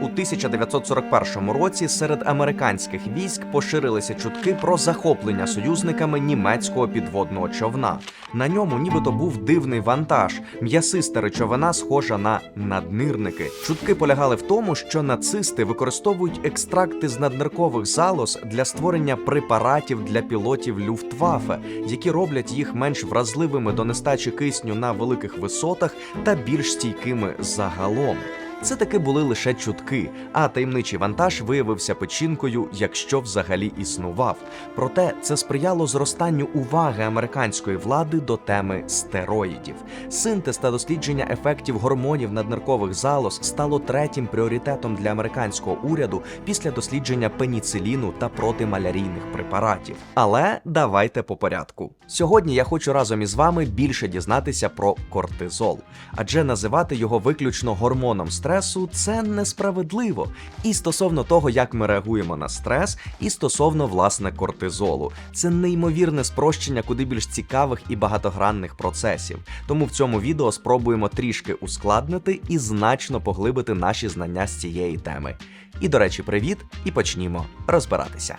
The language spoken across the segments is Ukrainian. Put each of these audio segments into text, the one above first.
У 1941 році серед американських військ поширилися чутки про захоплення союзниками німецького підводного човна. На ньому нібито був дивний вантаж, м'ясиста речовина, схожа на наднирники. Чутки полягали в тому, що нацисти використовують екстракти з надниркових залоз для створення препаратів для пілотів Люфтваффе, які роблять їх менш вразливими до нестачі кисню на великих висотах та більш стійкими загалом. Це таки були лише чутки, а таємничий вантаж виявився печінкою, якщо взагалі існував. Проте це сприяло зростанню уваги американської влади до теми стероїдів. Синтез та дослідження ефектів гормонів надниркових залоз стало третім пріоритетом для американського уряду після дослідження пеніциліну та протималярійних препаратів. Але давайте по порядку. Сьогодні я хочу разом із вами більше дізнатися про кортизол, адже називати його виключно гормоном стресу це несправедливо. І стосовно того, як ми реагуємо на стрес, і стосовно власне кортизолу. Це неймовірне спрощення куди більш цікавих і багатогранних процесів. Тому в цьому відео спробуємо трішки ускладнити і значно поглибити наші знання з цієї теми. І, до речі, привіт, і почнімо розбиратися.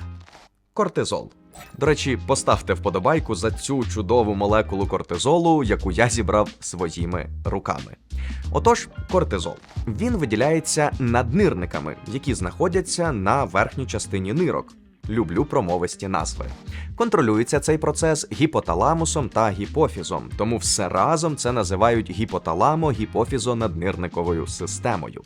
Кортизол. До речі, поставте вподобайку за цю чудову молекулу кортизолу, яку я зібрав своїми руками. Отож, кортизол. Він виділяється наднирниками, які знаходяться на верхній частині нирок. Люблю промовисті назви. Контролюється цей процес гіпоталамусом та гіпофізом, тому все разом це називають гіпоталамо-гіпофізонаднирниковою системою.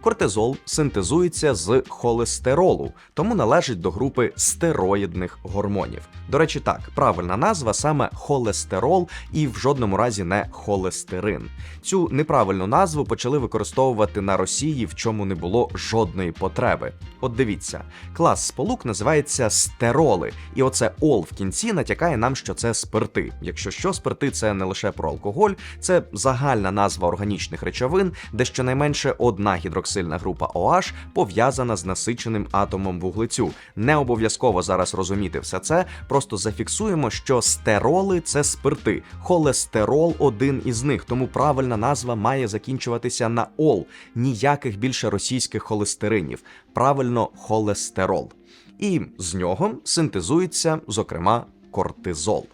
Кортизол синтезується з холестеролу, тому належить до групи стероїдних гормонів. До речі, так, правильна назва саме холестерол і в жодному разі не холестерин. Цю неправильну назву почали використовувати на Росії, в чому не було жодної потреби. От дивіться, клас сполук називається стероли, і оце ол в кінці натякає нам, що це спирти. Якщо що, спирти це не лише про алкоголь, це загальна назва органічних речовин, де щонайменше одна гідроксильна група OH пов'язана з насиченим атомом вуглецю. Не обов'язково зараз розуміти все це, просто зафіксуємо, що стероли це спирти, холестерол один із них, тому правильна назва має закінчуватися на ол. Ніяких більше російських холестеринів. Правильно, холестерол. І з нього синтезується, зокрема, кортизол.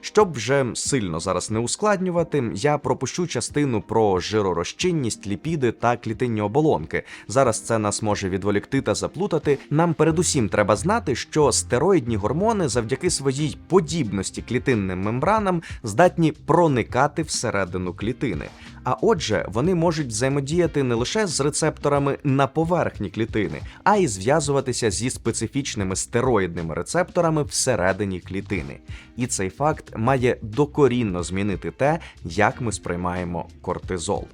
Щоб вже сильно зараз не ускладнювати, я пропущу частину про жиророзчинність, ліпіди та клітинні оболонки. Зараз це нас може відволікти та заплутати. Нам передусім треба знати, що стероїдні гормони завдяки своїй подібності клітинним мембранам здатні проникати всередину клітини. А отже, вони можуть взаємодіяти не лише з рецепторами на поверхні клітини, а й зв'язуватися зі специфічними стероїдними рецепторами всередині клітини. І цей факт має докорінно змінити те, як ми сприймаємо кортизол.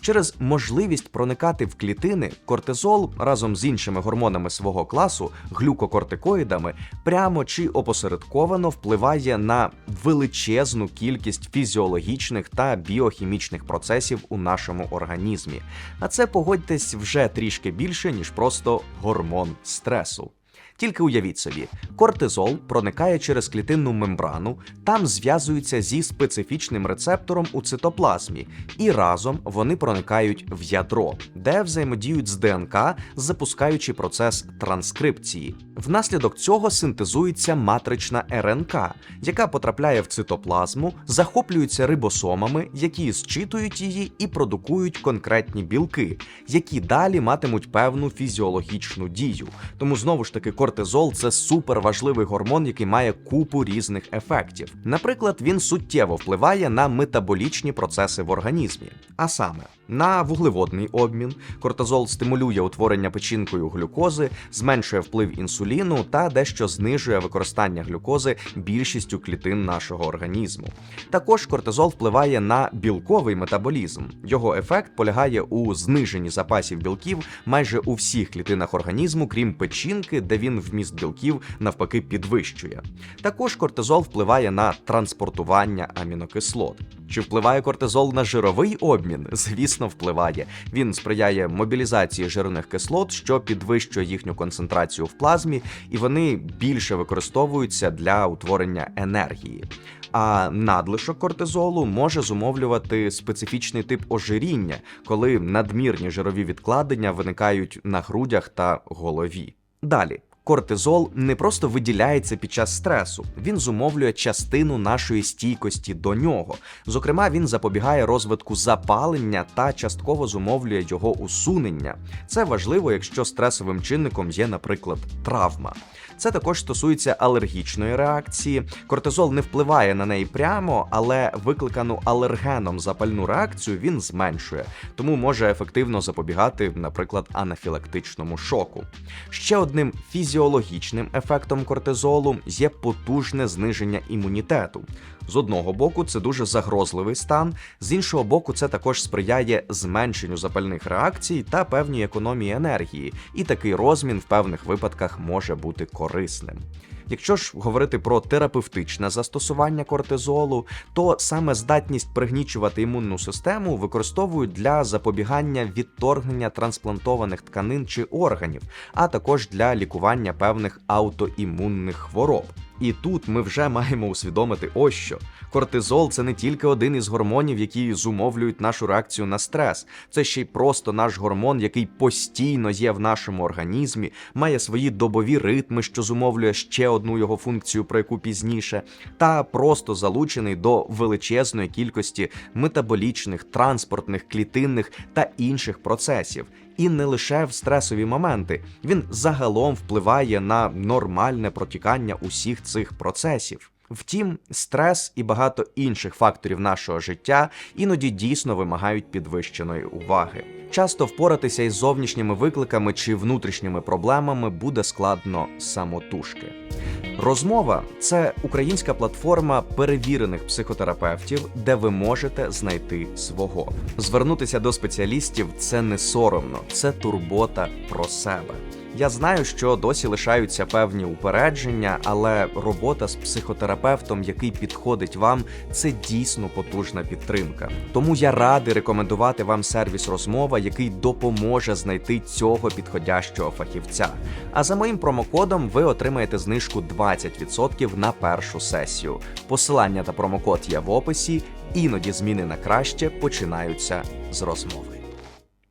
Через можливість проникати в клітини, кортизол разом з іншими гормонами свого класу, глюкокортикоїдами, прямо чи опосередковано впливає на величезну кількість фізіологічних та біохімічних процесів у нашому організмі. А це погодьтесь вже трішки більше, ніж просто гормон стресу. Тільки уявіть собі, кортизол проникає через клітинну мембрану, там зв'язується зі специфічним рецептором у цитоплазмі, і разом вони проникають в ядро, де взаємодіють з ДНК, запускаючи процес транскрипції. Внаслідок цього синтезується матрична РНК, яка потрапляє в цитоплазму, захоплюється рибосомами, які зчитують її і продукують конкретні білки, які далі матимуть певну фізіологічну дію. Тому знову ж таки, кортизол це суперважливий гормон, який має купу різних ефектів. Наприклад, він суттєво впливає на метаболічні процеси в організмі, а саме на вуглеводний обмін. Кортизол стимулює утворення печінкою глюкози, зменшує вплив інсуліну та дещо знижує використання глюкози більшістю клітин нашого організму. Також кортизол впливає на білковий метаболізм. Його ефект полягає у зниженні запасів білків майже у всіх клітинах організму, крім печінки, де він вміст білків навпаки підвищує. Також кортизол впливає на транспортування амінокислот. Чи впливає кортизол на жировий обмін? Звісно. впливає. Він сприяє мобілізації жирних кислот, що підвищує їхню концентрацію в плазмі, і вони більше використовуються для утворення енергії. А надлишок кортизолу може зумовлювати специфічний тип ожиріння, коли надмірні жирові відкладення виникають на грудях та голові. Далі. Кортизол не просто виділяється під час стресу, він зумовлює частину нашої стійкості до нього. Зокрема, він запобігає розвитку запалення та частково зумовлює його усунення. Це важливо, якщо стресовим чинником є, наприклад, травма. Це також стосується алергічної реакції. Кортизол не впливає на неї прямо, але викликану алергеном запальну реакцію він зменшує, тому може ефективно запобігати, наприклад, анафілактичному шоку. Ще одним фізіологічним ефектом кортизолу є потужне зниження імунітету. З одного боку, це дуже загрозливий стан, з іншого боку, це також сприяє зменшенню запальних реакцій та певній економії енергії, і такий розмін в певних випадках може бути корисним. Якщо ж говорити про терапевтичне застосування кортизолу, то саме здатність пригнічувати імунну систему використовують для запобігання відторгнення трансплантованих тканин чи органів, а також для лікування певних аутоімунних хвороб. І тут ми вже маємо усвідомити ось що. Кортизол це не тільки один із гормонів, які зумовлюють нашу реакцію на стрес. Це ще й просто наш гормон, який постійно є в нашому організмі, має свої добові ритми, що зумовлює ще одну його функцію, про яку пізніше, та просто залучений до величезної кількості метаболічних, транспортних, клітинних та інших процесів. І не лише в стресові моменти, він загалом впливає на нормальне протікання усіх цих процесів. Втім, стрес і багато інших факторів нашого життя іноді дійсно вимагають підвищеної уваги. Часто впоратися із зовнішніми викликами чи внутрішніми проблемами буде складно самотужки. Розмова це українська платформа перевірених психотерапевтів, де ви можете знайти свого. Звернутися до спеціалістів це не соромно, це турбота про себе. Я знаю, що досі лишаються певні упередження, але робота з психотерапевтом, який підходить вам, це дійсно потужна підтримка. Тому я радий рекомендувати вам сервіс розмова, який допоможе знайти цього підходящого фахівця. А за моїм промокодом ви отримаєте знижку 20% на першу сесію. Посилання та промокод є в описі. Іноді зміни на краще починаються з розмови.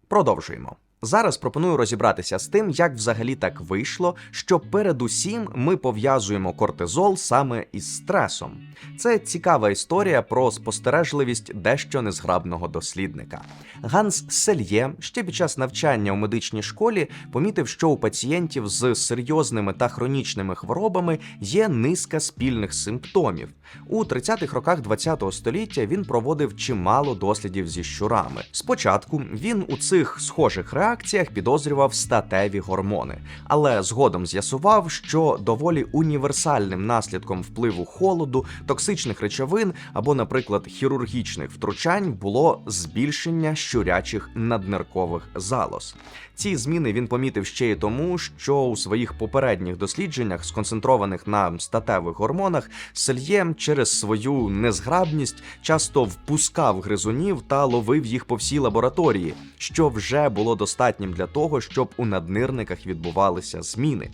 Продовжуємо. Зараз пропоную розібратися з тим, як взагалі так вийшло, що передусім ми пов'язуємо кортизол саме із стресом. Це цікава історія про спостережливість дещо незграбного дослідника. Ганс Сельє ще під час навчання у медичній школі помітив, що у пацієнтів з серйозними та хронічними хворобами є низка спільних симптомів. У 30-х роках ХХ століття він проводив чимало дослідів зі щурами. Спочатку він у цих схожих реакціях підозрював статеві гормони, але згодом з'ясував, що доволі універсальним наслідком впливу холоду, токсичних речовин або, наприклад, хірургічних втручань було збільшення щурячих надниркових залоз. Ці зміни він помітив ще й тому, що у своїх попередніх дослідженнях, сконцентрованих на статевих гормонах, Сельє через свою незграбність часто впускав гризунів та ловив їх по всій лабораторії, що вже було достатнім для того, щоб у наднирниках відбувалися зміни.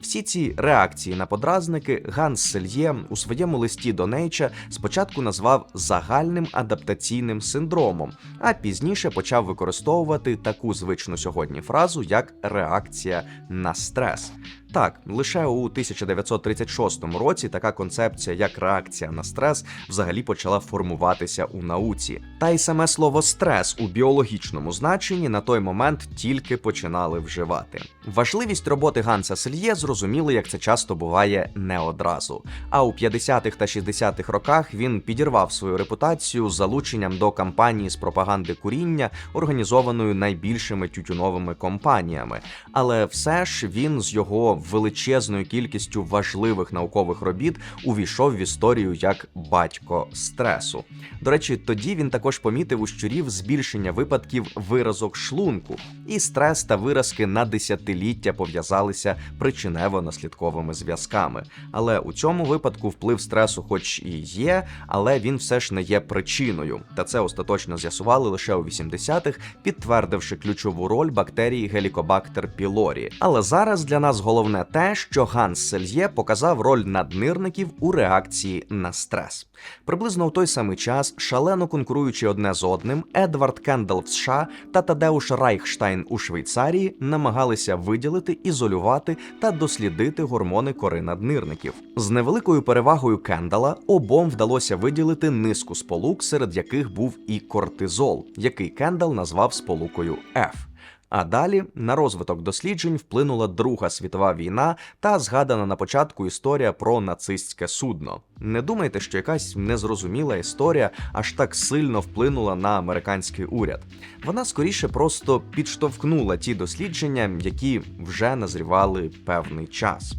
Всі ці реакції на подразники Ганс Сельє у своєму листі до Нейча спочатку назвав загальним адаптаційним синдромом, а пізніше почав використовувати таку звичну сьогодні фразу як реакція на стрес. Так, лише у 1936 році така концепція, як реакція на стрес, взагалі почала формуватися у науці. Та й саме слово стрес у біологічному значенні на той момент тільки починали вживати. Важливість роботи Ганса Сельє зрозуміли, як це часто буває не одразу. А у 50-х та 60-х роках він підірвав свою репутацію залученням до кампанії з пропаганди куріння, організованою найбільшими тютюновими компаніями. Але все ж він з його величезною кількістю важливих наукових робіт увійшов в історію як батько стресу. До речі, тоді він також помітив у щурів збільшення випадків виразок шлунку, і стрес та виразки на десятиліття пов'язалися причинево-наслідковими зв'язками. Але у цьому випадку вплив стресу, хоч і є, але він все ж не є причиною. Та це остаточно з'ясували лише у 80-х, підтвердивши ключову роль бактерії Helicobacter pylori. Але зараз для нас головне те, що Ганс Сельє показав роль наднирників у реакції на стрес. Приблизно у той самий час, шалено конкуруючи одне з одним, Едвард Кендал в США та Тадеуш Райхштайн у Швейцарії намагалися виділити, ізолювати та дослідити гормони кори наднирників. З невеликою перевагою Кендала обом вдалося виділити низку сполук, серед яких був і кортизол, який Кендал назвав сполукою F. А далі на розвиток досліджень вплинула Друга світова війна та згадана на початку історія про нацистське судно. Не думайте, що якась незрозуміла історія аж так сильно вплинула на американський уряд. Вона скоріше просто підштовхнула ті дослідження, які вже назрівали певний час.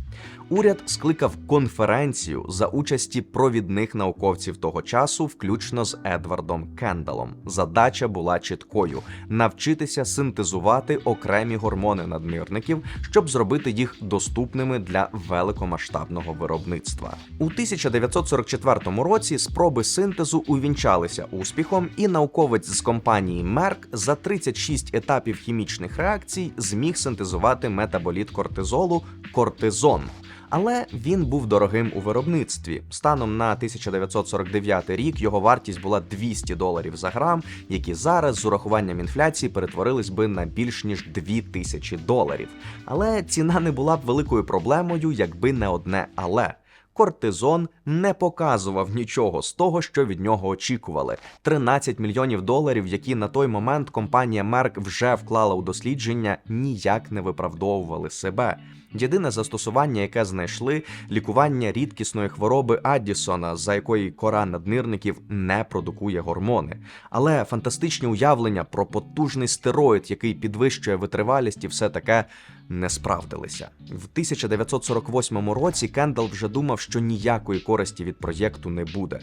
Уряд скликав конференцію за участі провідних науковців того часу, включно з Едвардом Кендалом. Задача була чіткою: навчитися синтезувати окремі гормони надмірників, щоб зробити їх доступними для великомасштабного виробництва. У 1944 році спроби синтезу увінчалися успіхом, і науковець з компанії Merck за 36 етапів хімічних реакцій зміг синтезувати метаболіт кортизолу кортизон. Але він був дорогим у виробництві. Станом на 1949 рік його вартість була 200 доларів за грам, які зараз з урахуванням інфляції перетворились би на більш ніж 2000 доларів. Але ціна не була б великою проблемою, якби не одне але. Кортизон не показував нічого з того, що від нього очікували. 13 мільйонів доларів, які на той момент компанія Merck вже вклала у дослідження, ніяк не виправдовували себе. Єдине застосування, яке знайшли, лікування рідкісної хвороби Аддісона, за якої кора наднирників не продукує гормони. Але фантастичні уявлення про потужний стероїд, який підвищує витривалість і все таке, не справдилися. В 1948 році Кендал вже думав, що ніякої користі від проєкту не буде.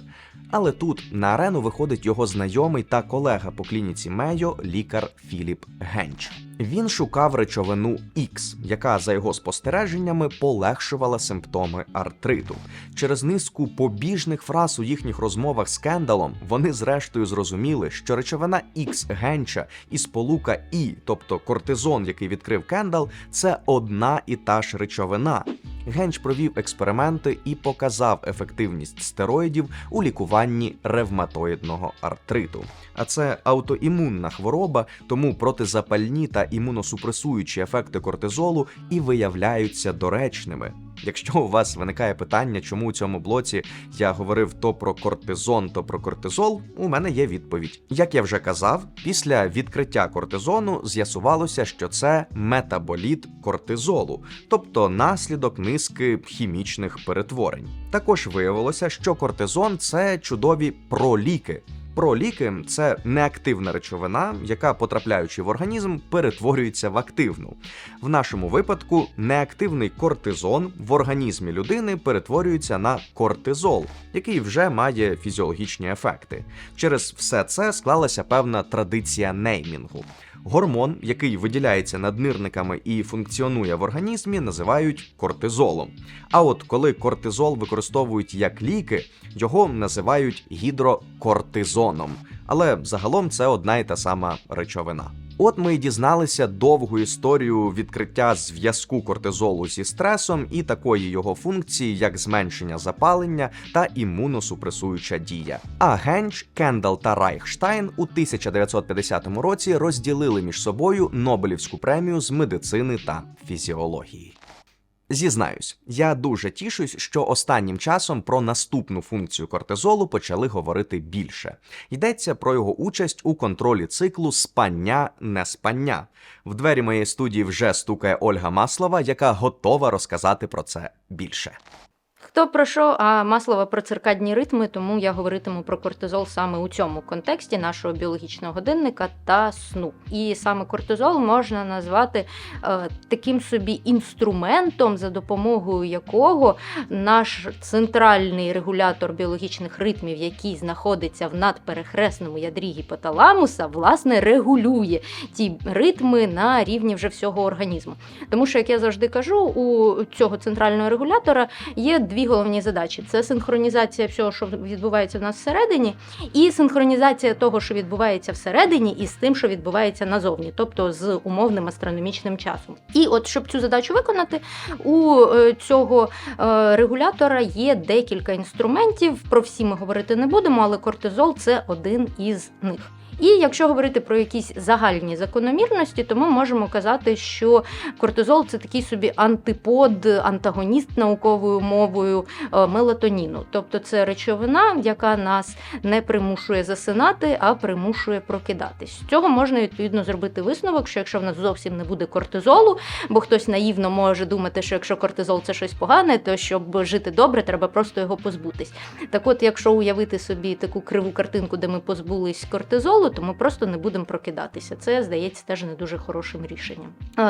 Але тут на арену виходить його знайомий та колега по клініці Мейо, лікар Філіп Генч. Він шукав речовину X, яка, за його спостереженнями, полегшувала симптоми артриту. Через низку побіжних фраз у їхніх розмовах з Кендалом вони зрештою зрозуміли, що речовина X Генча і сполука І, тобто кортизон, який відкрив Кендал, це одна і та ж речовина. Генч провів експерименти і показав ефективність стероїдів у лікуванні ревматоїдного артриту. А це аутоімунна хвороба, тому протизапальні та імуносупресуючі ефекти кортизолу і виявляються доречними. Якщо у вас виникає питання, чому у цьому блоці я говорив то про кортизон, то про кортизол, у мене є відповідь. Як я вже казав, після відкриття кортизону з'ясувалося, що це метаболіт кортизолу, тобто наслідок низки хімічних перетворень. Також виявилося, що кортизон це чудові проліки. Проліки це неактивна речовина, яка, потрапляючи в організм, перетворюється в активну. В нашому випадку неактивний кортизон в організмі людини перетворюється на кортизол, який вже має фізіологічні ефекти. Через все це склалася певна традиція неймінгу. Гормон, який виділяється наднирниками і функціонує в організмі, називають кортизолом. А от коли кортизол використовують як ліки, його називають гідрокортизоном. Але загалом це одна і та сама речовина. От ми і дізналися довгу історію відкриття зв'язку кортизолу зі стресом і такої його функції, як зменшення запалення та імуносупресуюча дія. А Генч, Кендал та Райхштайн у 1950 році розділили між собою Нобелівську премію з медицини та фізіології. Зізнаюсь, я дуже тішусь, що останнім часом про наступну функцію кортизолу почали говорити більше. Йдеться про його участь у контролі циклу спання не спання. В двері моєї студії вже стукає Ольга Маслова, яка готова розказати про це більше. Хто про що, а Маслова про циркадні ритми, тому я говоритиму про кортизол саме у цьому контексті нашого біологічного годинника та сну. І саме кортизол можна назвати е, таким собі інструментом, за допомогою якого наш центральний регулятор біологічних ритмів, який знаходиться в надперехресному ядрі гіпоталамуса, власне регулює ті ритми на рівні вже всього організму. Тому що, як я завжди кажу, у цього центрального регулятора є дві головні задачі: це синхронізація всього, що відбувається в нас всередині, і синхронізація того, що відбувається всередині, із тим, що відбувається назовні, тобто з умовним астрономічним часом. І от щоб цю задачу виконати, у е, цього е, регулятора є декілька інструментів. Про всі ми говорити не будемо, але кортизол це один із них. І якщо говорити про якісь загальні закономірності, то ми можемо казати, що кортизол це такий собі антипод, антагоніст науковою мовою е, мелатоніну. Тобто це речовина, яка нас не примушує засинати, а примушує прокидатись. З цього можна відповідно зробити висновок, що якщо в нас зовсім не буде кортизолу, бо хтось наївно може думати, що якщо кортизол це щось погане, то щоб жити добре, треба просто його позбутись. Так от, якщо уявити собі таку криву картинку, де ми позбулись кортизолу, то ми просто не будемо прокидатися. Це здається теж не дуже хорошим рішенням.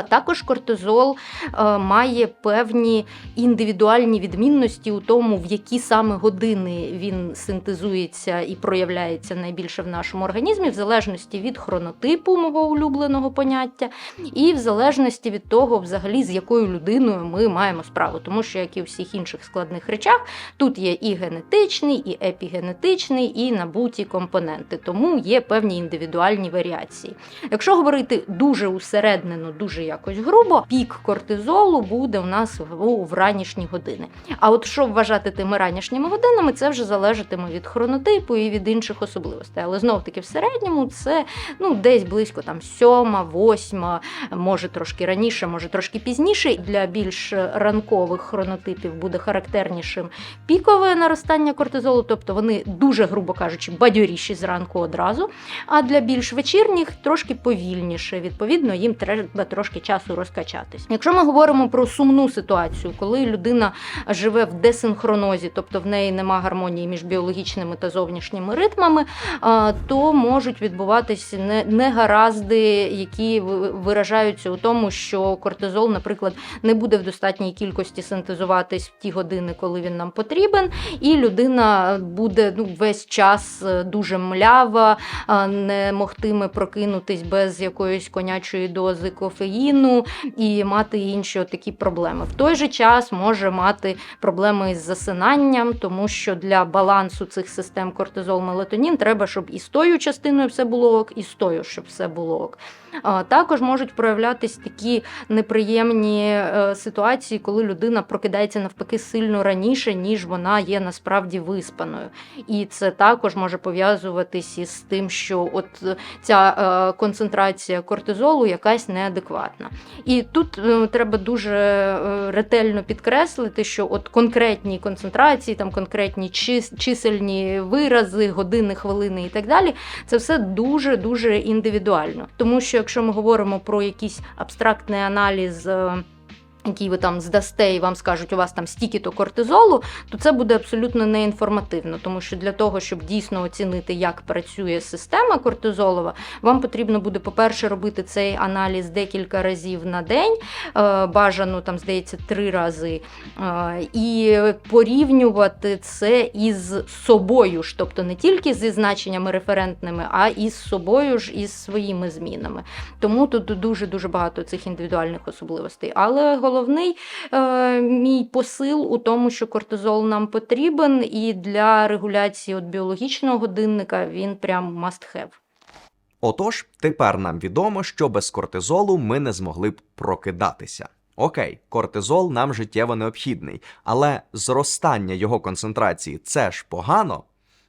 Також кортизол е, має певні індивідуальні відмінності у тому, в які саме години він синтезується і проявляється найбільше в нашому організмі, в залежності від хронотипу мого улюбленого поняття, і в залежності від того, взагалі, з якою людиною ми маємо справу. Тому що, як і у всіх інших складних речах, тут є і генетичний, і епігенетичний, і набуті компоненти. Тому є певні індивідуальні варіації. Якщо говорити дуже усереднено, дуже якось грубо, пік кортизолу буде у нас в, ранішні години. А от що вважати тими ранішніми годинами, це вже залежатиме від хронотипу і від інших особливостей. Але знов таки в середньому це ну десь близько там сьома, восьма, може трошки раніше, може трошки пізніше. Для більш ранкових хронотипів буде характернішим пікове наростання кортизолу, тобто вони дуже, грубо кажучи, бадьоріші зранку одразу. А для більш вечірніх трошки повільніше. Відповідно, їм треба трошки часу розкачатись. Якщо ми говоримо про сумну ситуацію, коли людина живе в десинхронозі, тобто в неї нема гармонії між біологічними та зовнішніми ритмами, то можуть відбуватися не- негаразди, які виражаються у тому, що кортизол, наприклад, не буде в достатній кількості синтезуватись в ті години, коли він нам потрібен, і людина буде ну, весь час е, дуже млява, не могтиме прокинутись без якоїсь конячої дози кофеїну і мати інші такі проблеми. В той же час може мати проблеми із засинанням, тому що для балансу цих систем кортизол мелатонін треба, щоб і з тою частиною все було ок, і з тою, щоб все було ок. Також можуть проявлятись такі неприємні е, ситуації, коли людина прокидається навпаки сильно раніше, ніж вона є насправді виспаною. І це також може пов'язуватись із тим, що от е, ця е, концентрація кортизолу якась неадекватна. І тут треба дуже ретельно підкреслити, що от конкретні концентрації, там конкретні чисельні вирази, години, хвилини і так далі, це все дуже дуже індивідуально. Тому що якщо ми говоримо про якийсь абстрактний аналіз. Який ви там здасте і вам скажуть, у вас там стільки-то кортизолу, то це буде абсолютно неінформативно, тому що для того, щоб дійсно оцінити, як працює система кортизолова, вам потрібно буде, по-перше, робити цей аналіз декілька разів на день, е, бажано там, здається, три рази, е, і порівнювати це із собою ж, тобто не тільки зі значеннями референтними, а і з собою ж із своїми змінами. Тому тут дуже дуже багато цих індивідуальних особливостей. Але головний е, мій посил у тому, що кортизол нам потрібен, і для регуляції от біологічного годинника він прям must have. Отож, тепер нам відомо, що без кортизолу ми не змогли б прокидатися. Окей, кортизол нам життєво необхідний, але зростання його концентрації це ж погано.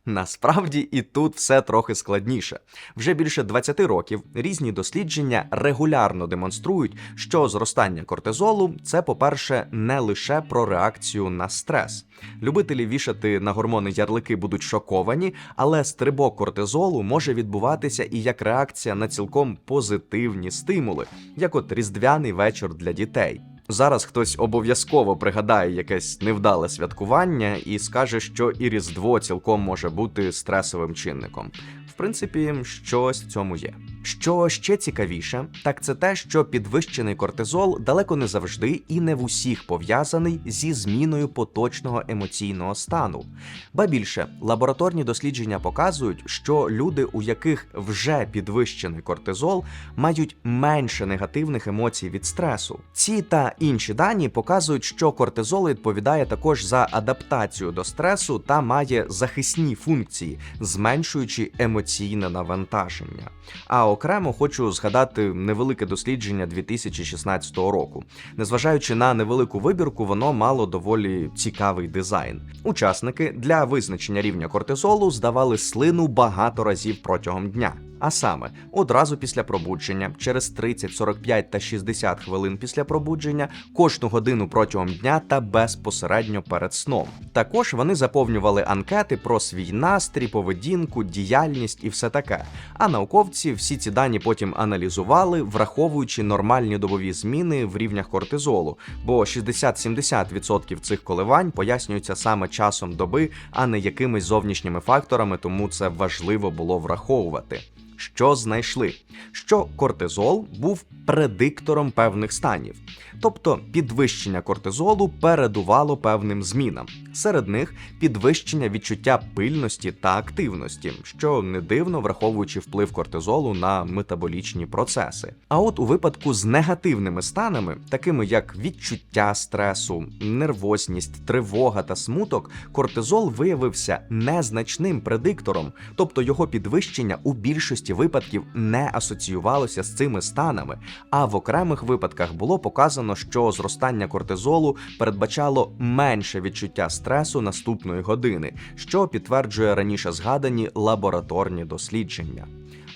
Насправді і тут все трохи складніше. Вже більше 20 років різні дослідження регулярно демонструють, що зростання кортизолу це, по-перше, не лише про реакцію на стрес. Любителі вішати на гормони ярлики будуть шоковані, але стрибок кортизолу може відбуватися і як реакція на цілком позитивні стимули, як от різдвяний вечір для дітей. Зараз хтось обов'язково пригадає якесь невдале святкування і скаже, що і Різдво цілком може бути стресовим чинником. В принципі, щось в цьому є. Що ще цікавіше, так це те, що підвищений кортизол далеко не завжди і не в усіх пов'язаний зі зміною поточного емоційного стану. Ба більше, лабораторні дослідження показують, що люди, у яких вже підвищений кортизол, мають менше негативних емоцій від стресу. Ці та інші дані показують, що кортизол відповідає також за адаптацію до стресу та має захисні функції, зменшуючи емоційне навантаження. А окремо хочу згадати невелике дослідження 2016 року. Незважаючи на невелику вибірку, воно мало доволі цікавий дизайн. Учасники для визначення рівня кортизолу здавали слину багато разів протягом дня. А саме одразу після пробудження, через 30, 45 та 60 хвилин після пробудження, кожну годину протягом дня та безпосередньо перед сном. Також вони заповнювали анкети про свій настрій, поведінку, діяльність і все таке. А науковці всі ці дані потім аналізували, враховуючи нормальні добові зміни в рівнях кортизолу, бо 60-70% цих коливань пояснюються саме часом доби, а не якимись зовнішніми факторами, тому це важливо було враховувати. Що знайшли? Що кортизол був предиктором певних станів, тобто підвищення кортизолу передувало певним змінам. Серед них підвищення відчуття пильності та активності, що не дивно враховуючи вплив кортизолу на метаболічні процеси. А от у випадку з негативними станами, такими як відчуття стресу, нервозність, тривога та смуток, кортизол виявився незначним предиктором, тобто його підвищення у більшості випадків не асоціювалося з цими станами. А в окремих випадках було показано, що зростання кортизолу передбачало менше відчуття стресу наступної години, що підтверджує раніше згадані лабораторні дослідження.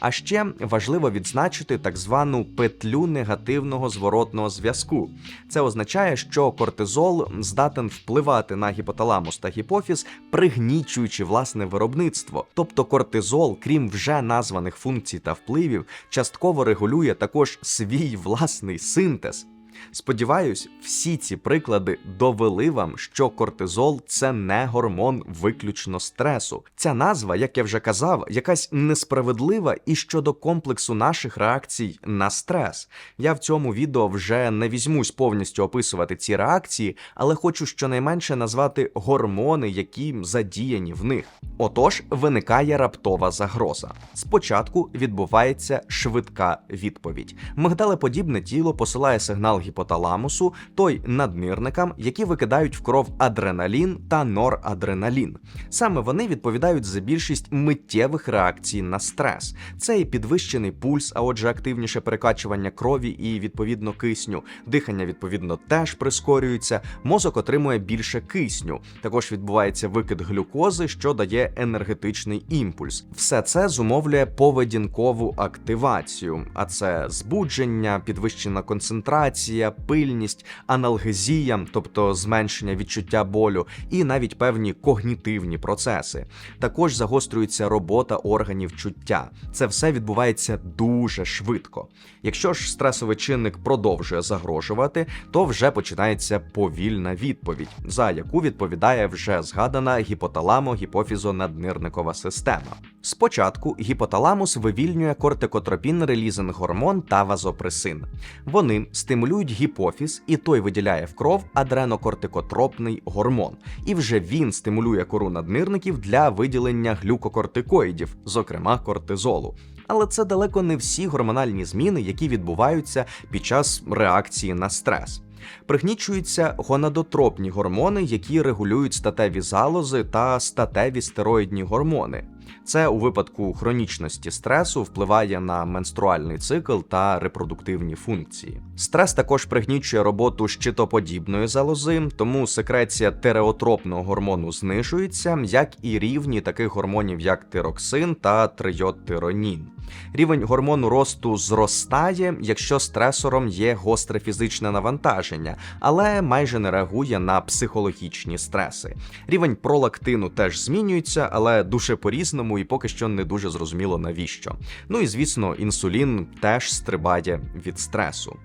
А ще важливо відзначити так звану петлю негативного зворотного зв'язку. Це означає, що кортизол здатен впливати на гіпоталамус та гіпофіз, пригнічуючи власне виробництво. Тобто кортизол, крім вже названих функцій та впливів, частково регулює також свій власний синтез. Сподіваюсь, всі ці приклади довели вам, що кортизол це не гормон виключно стресу. Ця назва, як я вже казав, якась несправедлива і щодо комплексу наших реакцій на стрес. Я в цьому відео вже не візьмусь повністю описувати ці реакції, але хочу щонайменше назвати гормони, які задіяні в них. Отож, виникає раптова загроза. Спочатку відбувається швидка відповідь. Мигдалеподібне тіло посилає сигнал гіпоталамусу, той наднирникам, які викидають в кров адреналін та норадреналін. Саме вони відповідають за більшість миттєвих реакцій на стрес. Це і підвищений пульс, а отже, активніше перекачування крові і відповідно кисню. Дихання відповідно теж прискорюється. Мозок отримує більше кисню. Також відбувається викид глюкози, що дає енергетичний імпульс. Все це зумовлює поведінкову активацію, а це збудження, підвищена концентрація, пильність, аналгезія, тобто зменшення відчуття болю, і навіть певні когнітивні процеси. Також загострюється робота органів чуття. Це все відбувається дуже швидко. Якщо ж стресовий чинник продовжує загрожувати, то вже починається повільна відповідь, за яку відповідає вже згадана гіпоталамо-гіпофізонаднирникова система. Спочатку гіпоталамус вивільнює кортикотропін релізинг гормон та вазопресин. Вони стимулюють гіпофіз, і той виділяє в кров адренокортикотропний гормон. І вже він стимулює кору наднирників для виділення глюкокортикоїдів, зокрема кортизолу. Але це далеко не всі гормональні зміни, які відбуваються під час реакції на стрес. Пригнічуються гонадотропні гормони, які регулюють статеві залози та статеві стероїдні гормони. Це у випадку хронічності стресу впливає на менструальний цикл та репродуктивні функції. Стрес також пригнічує роботу щитоподібної залози, тому секреція тереотропного гормону знижується, як і рівні таких гормонів, як тироксин та трийодтиронін. Рівень гормону росту зростає, якщо стресором є гостре фізичне навантаження, але майже не реагує на психологічні стреси. Рівень пролактину теж змінюється, але дуже по-різному і поки що не дуже зрозуміло навіщо. Ну і звісно, інсулін теж стрибає від стресу.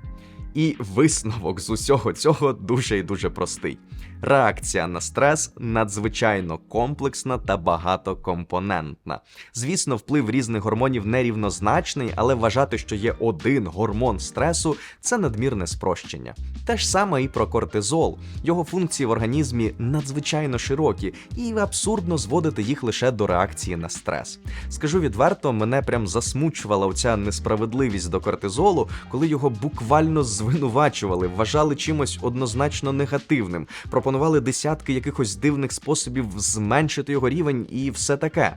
І висновок з усього цього дуже і дуже простий. Реакція на стрес надзвичайно комплексна та багатокомпонентна. Звісно, вплив різних гормонів нерівнозначний, але вважати, що є один гормон стресу, це надмірне спрощення. Те ж саме і про кортизол. Його функції в організмі надзвичайно широкі, і абсурдно зводити їх лише до реакції на стрес. Скажу відверто, мене прям засмучувала оця несправедливість до кортизолу, коли його буквально звинувачували, вважали чимось однозначно негативним, пропонували десятки якихось дивних способів зменшити його рівень і все таке.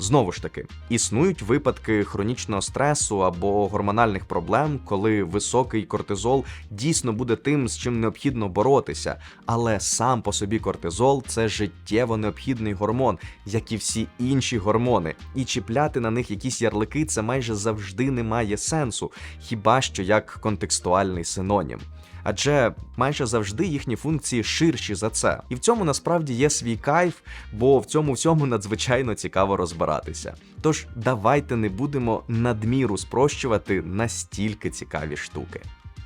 Знову ж таки, існують випадки хронічного стресу або гормональних проблем, коли високий кортизол дійсно буде тим, з чим необхідно боротися. Але сам по собі кортизол це життєво необхідний гормон, як і всі інші гормони. І чіпляти на них якісь ярлики це майже завжди не має сенсу, хіба що як контекстуальний синонім. Адже майже завжди їхні функції ширші за це. І в цьому насправді є свій кайф, бо в цьому всьому надзвичайно цікаво розбиратися. Тож давайте не будемо надміру спрощувати настільки цікаві штуки.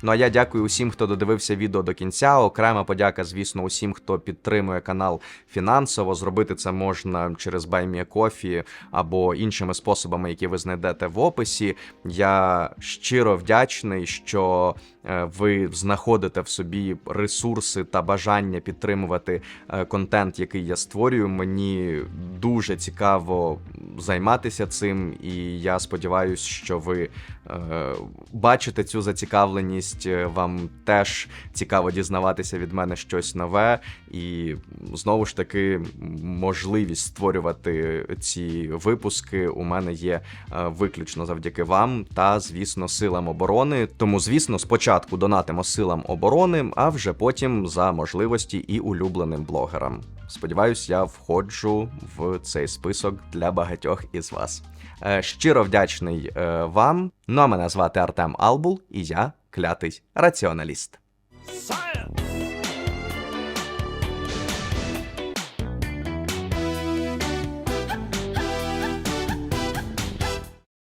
Ну а я дякую усім, хто додивився відео до кінця. Окрема подяка, звісно, усім, хто підтримує канал фінансово. Зробити це можна через BuyMeACoffee або іншими способами, які ви знайдете в описі. Я щиро вдячний, що е, ви знаходите в собі ресурси та бажання підтримувати е, контент, який я створюю. Мені дуже цікаво займатися цим, і я сподіваюся, що ви е, бачите цю зацікавленість. е, Вам теж цікаво дізнаватися від мене щось нове, і знову ж таки можливість створювати ці випуски у мене є е, виключно завдяки вам та, звісно, силам оборони. Тому, звісно, спочатку донатимо силам оборони, а вже потім за можливості і улюбленим блогерам. Сподіваюсь, я входжу в цей список для багатьох із вас. Е, Щиро вдячний е, вам. Ну а мене звати Артем Албул, і я клятий раціоналіст. Science!